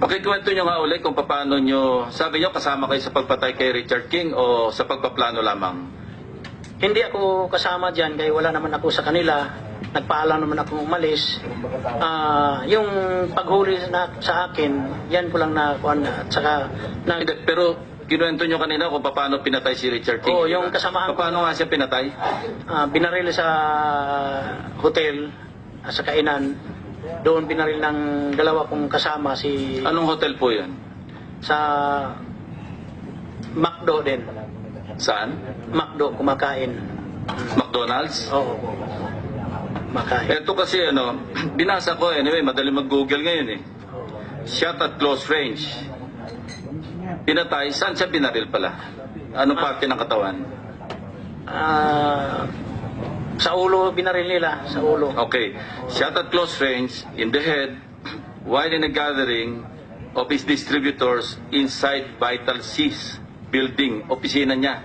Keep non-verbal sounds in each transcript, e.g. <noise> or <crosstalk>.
Pakikwento nyo nga ulit kung paano nyo, sabi nyo kasama kayo sa pagpatay kay Richard King o sa pagpaplano lamang? Hindi ako kasama dyan, kaya wala naman ako sa kanila. Nagpaalam naman ako umalis. Ah, yung paghuli na, sa akin, yan ko lang na, kuwan, at saka, na, Hindi, pero kinuwento nyo kanina kung paano pinatay si Richard King. Oo, di ba? yung kasamahan ko. Paano nga siya pinatay? ah, binaril sa hotel, ah, sa kainan. Doon binaril ng dalawa kong kasama si Anong hotel po yun? sa McDo din. Saan? McDo, kumakain. McDonald's? Oo. Makain. Ito kasi ano, <clears throat> binasa ko anyway, madali mag-google ngayon eh. Shot at close range. Pinatay, saan siya binaril pala? Anong parte ng katawan? Ah, sa ulo binaril nila, sa ulo. Okay. Shot at close range, in the head, while in a gathering of his distributors inside Vital Seas building, opisina niya.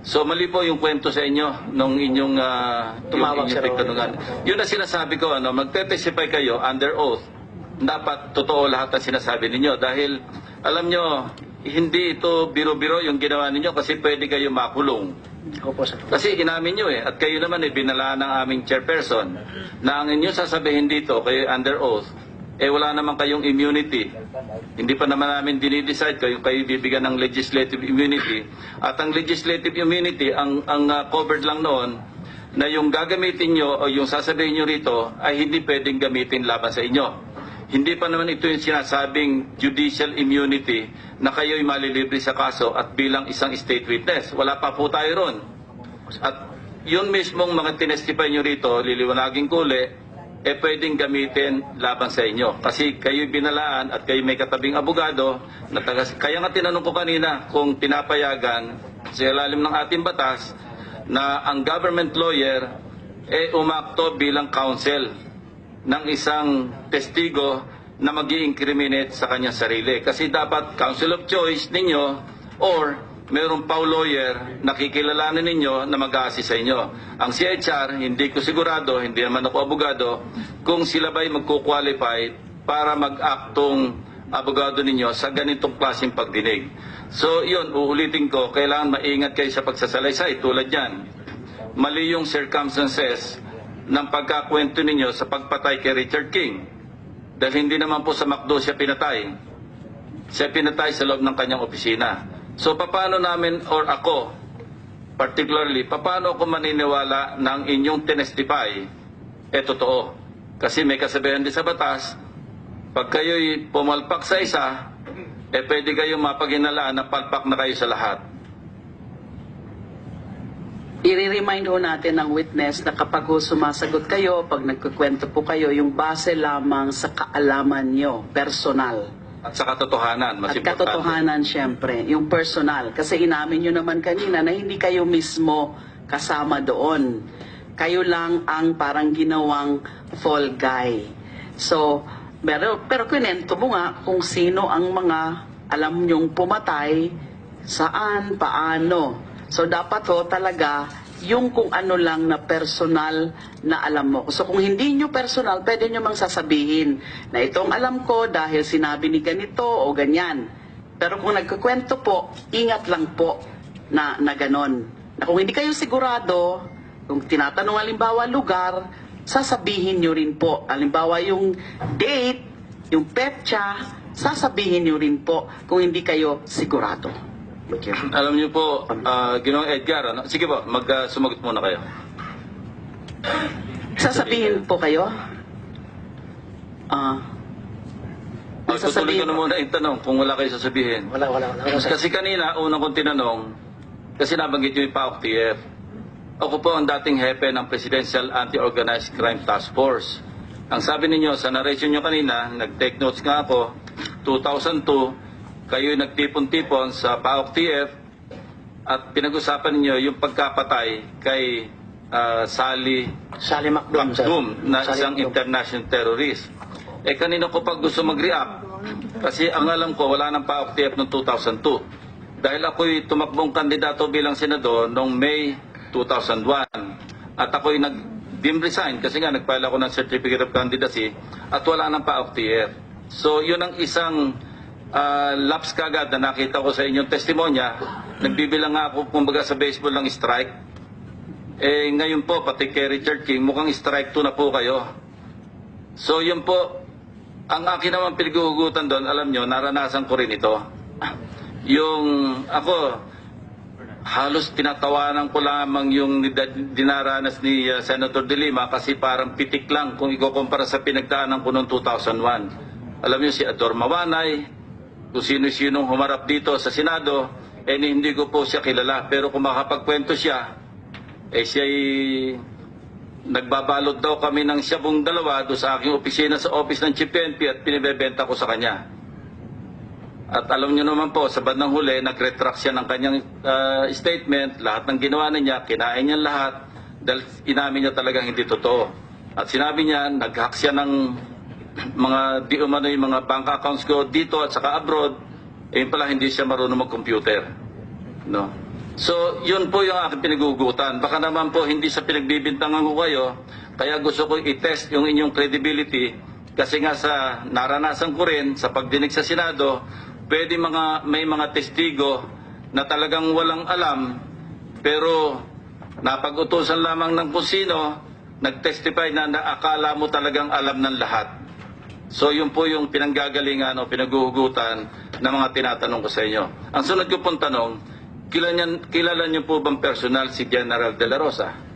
So mali po yung kwento sa inyo nung inyong uh, Tumawag Raul. pagtanungan. Yun na sinasabi ko, ano, magte-testify kayo under oath. Dapat totoo lahat ang sinasabi ninyo dahil alam nyo, hindi ito biro-biro yung ginawa ninyo kasi pwede kayo makulong. Opo, sir. Kasi inamin nyo eh, at kayo naman eh, binalaan ng aming chairperson na ang inyo sasabihin dito, kayo under oath, eh wala naman kayong immunity. Hindi pa naman namin dinidecide kayo, kayo bibigyan ng legislative immunity. At ang legislative immunity, ang, ang ah, covered lang noon, na yung gagamitin nyo o yung sasabihin nyo rito ay hindi pwedeng gamitin laban sa inyo. Hindi pa naman ito yung sinasabing judicial immunity na kayo'y malilibre sa kaso at bilang isang state witness. Wala pa po tayo ron. At yun mismong mga tinestify nyo rito, liliwanagin ko uli, eh pwedeng gamitin laban sa inyo. Kasi kayo binalaan at kayo may katabing abogado, na taga, kaya nga tinanong ko kanina kung pinapayagan sa ilalim ng ating batas na ang government lawyer eh umakto bilang counsel ng isang testigo na mag incriminate sa kanyang sarili. Kasi dapat counsel of choice ninyo or mayroong pau lawyer na kikilalanin ninyo na mag-assist sa inyo. Ang CHR, hindi ko sigurado, hindi naman ako abogado, kung sila ba'y magkukwalify para mag-aktong abogado ninyo sa ganitong klaseng pagdinig. So yun, uulitin ko, kailangan maingat kayo sa pagsasalaysay tulad yan. Mali yung circumstances ng pagkakwento ninyo sa pagpatay kay Richard King. Dahil hindi naman po sa McDo siya pinatay. Siya pinatay sa loob ng kanyang opisina. So paano namin or ako particularly, paano ako maniniwala ng inyong tinestify eh totoo? Kasi may kasabihan din sa batas, pag kayo'y pumalpak sa isa, eh pwede kayong mapaghinalaan na palpak na kayo sa lahat. I-remind ho natin ng witness na kapag ho sumasagot kayo, pag nagkukwento po kayo, yung base lamang sa kaalaman nyo, personal. At sa katotohanan, mas At importante. katotohanan, syempre, yung personal. Kasi inamin nyo naman kanina na hindi kayo mismo kasama doon. Kayo lang ang parang ginawang fall guy. So, pero, pero kinento mo nga kung sino ang mga alam nyong pumatay, saan, paano. So, dapat ho talaga yung kung ano lang na personal na alam mo. So kung hindi nyo personal, pwede nyo mang sasabihin na itong alam ko dahil sinabi ni ganito o ganyan. Pero kung nagkukwento po, ingat lang po na, na ganon. Na kung hindi kayo sigurado, kung tinatanong halimbawa lugar, sasabihin nyo rin po. Halimbawa yung date, yung petsa, sasabihin nyo rin po kung hindi kayo sigurado. Alam niyo po, uh, Ginoong Edgar, ano? sige po, mag, uh, sumagot muna kayo. Sasabihin po kayo? Ah. Uh, tutuloy ko na muna yung tanong kung wala kayo sasabihin. Wala, wala, wala. wala. Kasi kanina, unang kong tinanong, kasi nabanggit niyo yung PAOK TF. Ako po ang dating hepe ng Presidential Anti-Organized Crime Task Force. Ang sabi ninyo, sa narration nyo kanina, nag-take notes nga ako, 2002, kayo nagtipon-tipon sa PAOK TF at pinag-usapan ninyo yung pagkapatay kay ah, Sally Sally McDoom, sir. Macdum na Sally isang McDoom. international terrorist. Eh kanina ko pa gusto mag-react kasi ang alam ko wala nang PAOK TF noong 2002. Dahil ako'y tumakbong kandidato bilang senador noong May 2001 at ako'y nag dim resign kasi nga nagfile ako ng certificate of candidacy at wala nang PAOK TF. So yun ang isang ah, lapse kagad na nakita ko sa inyong testimonya. Nagbibilang nga ako kumbaga sa baseball ng strike. Eh ngayon po, pati kay Richard King, mukhang strike 2 na po kayo. So yun po, ang akin naman pinaghuhugutan doon, alam nyo, naranasan ko rin ito. <clears throat> Yung ako, halos tinatawanan ko lamang yung dinaranas ni uh, Senator De Lima kasi parang pitik lang kung ikukumpara sa pinagdaanan ko noong 2001. Alam niyo si Ador Mawanay, kung sino-sinong humarap dito sa Senado, eh hindi ko po siya kilala. Pero kung makapagkwento siya, eh siya'y nagbabalot daw kami ng siyabong dalawa do sa aking opisina sa office ng Chief PNP at pinibebenta ko sa kanya. At alam niyo naman po, sa bandang huli, nag-retract siya ng kanyang ah, statement, lahat ng ginawa na niya, kinain niya lahat, dahil inamin niya talagang hindi totoo. At sinabi niya, nag-hack siya ng mga di umano yung mga bank accounts ko dito at saka abroad, eh pala hindi siya marunong mag-computer. No? So, yun po yung aking pinagugutan. Baka naman po hindi sa pinagbibintangan ko kayo, kaya gusto ko i-test yung inyong credibility kasi nga sa naranasan ko rin sa pagdinig sa Senado, pwede mga, may mga testigo na talagang walang alam pero napag-utusan lamang ng kung sino, nag-testify na naakala mo talagang alam ng lahat. So yun po yung pinanggagalingan o pinaguhugutan ng mga tinatanong ko sa inyo. Ang sunod ko pong tanong, kilala, kilala niyo po bang personal si General De La Rosa?